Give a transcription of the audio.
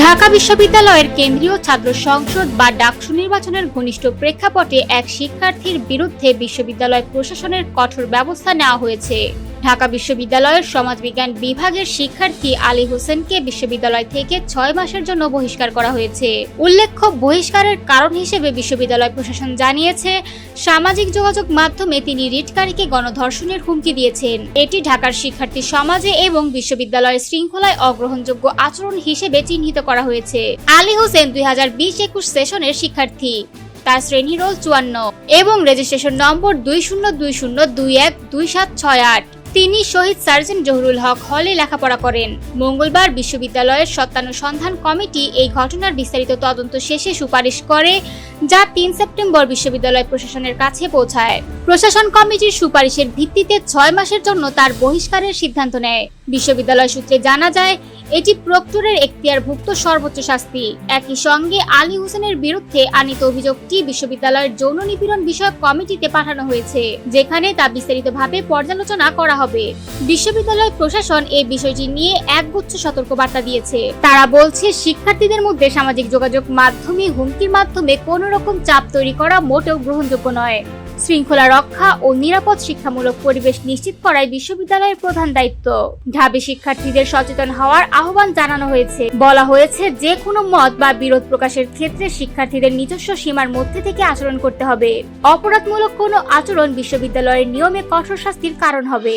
ঢাকা বিশ্ববিদ্যালয়ের কেন্দ্রীয় ছাত্র সংসদ বা ডাকসু নির্বাচনের ঘনিষ্ঠ প্রেক্ষাপটে এক শিক্ষার্থীর বিরুদ্ধে বিশ্ববিদ্যালয় প্রশাসনের কঠোর ব্যবস্থা নেওয়া হয়েছে। ঢাকা বিশ্ববিদ্যালয়ের সমাজবিজ্ঞান বিভাগের শিক্ষার্থী আলী হোসেনকে বিশ্ববিদ্যালয় থেকে ছয় মাসের জন্য বহিষ্কার করা হয়েছে। উল্লেখ্য, বহিষ্কারের কারণ হিসেবে বিশ্ববিদ্যালয় প্রশাসন জানিয়েছে, সামাজিক যোগাযোগ মাধ্যমে তিনি রিটকারীকে গণধর্ষণের হুমকি দিয়েছেন। এটি ঢাকার শিক্ষার্থী সমাজে এবং বিশ্ববিদ্যালয়ের শৃঙ্খলায় অগ্রহণযোগ্য আচরণ হিসেবে চিহ্নিত করা হয়েছে। আলী হোসেন দুই হাজার বিশ একুশ সেশনের শিক্ষার্থী। তার শ্রেণি রোল চুয়ান্ন এবং রেজিস্ট্রেশন নম্বর দুই শূন্য দুই শূন্য দুই এক দুই সাত ছয় আট। তিনি শহীদ সার্জন জহুরুল হক হলে লেখাপড়া করেন। মঙ্গলবার বিশ্ববিদ্যালয়ের সত্যানুসন্ধান কমিটি এই ঘটনার বিস্তারিত তদন্ত শেষে সুপারিশ করে, যা তিন সেপ্টেম্বর বিশ্ববিদ্যালয় প্রশাসনের কাছে পৌঁছায়। প্রশাসন কমিটির সুপারিশের ভিত্তিতে ছয় মাসের জন্য তার বহিষ্কারের সিদ্ধান্ত নেয়। বিশ্ববিদ্যালয় সূত্রে জানা যায় এটি প্রক্টরের এখতিয়ারভুক্ত সর্বোচ্চ শাস্তি। একই সঙ্গে আলী হোসেনের বিরুদ্ধে আনিত অভিযোগটি বিশ্ববিদ্যালয়ের যৌন নিপীড়ন বিষয়ক কমিটিতে পাঠানো হয়েছে, যেখানে তা বিস্তারিতভাবে পর্যালোচনা করা হবে। বিশ্ববিদ্যালয় প্রশাসন এই বিষয়টি নিয়ে একগুচ্ছ সতর্কবার্তা দিয়েছে। তারা বলছে, শিক্ষার্থীদের মধ্যে সামাজিক যোগাযোগ মাধ্যমে হুমকির মাধ্যমে কোনো রকম চাপ তৈরি করা মোটেও গ্রহণযোগ্য নয়। শৃঙ্খলা রক্ষা ও নিরাপদ শিক্ষামূলক পরিবেশ নিশ্চিত করাই বিশ্ববিদ্যালয়ের প্রধান দায়িত্ব। ঢাবি শিক্ষার্থীদের সচেতন হওয়ার আহ্বান জানানো হয়েছে। বলা হয়েছে যে কোনো মত বা বিরোধ প্রকাশের ক্ষেত্রে শিক্ষার্থীদের নিজস্ব সীমার মধ্যে থেকে আচরণ করতে হবে। অপরাধমূলক কোনো আচরণ বিশ্ববিদ্যালয়ের নিয়মে কঠোর শাস্তির কারণ হবে।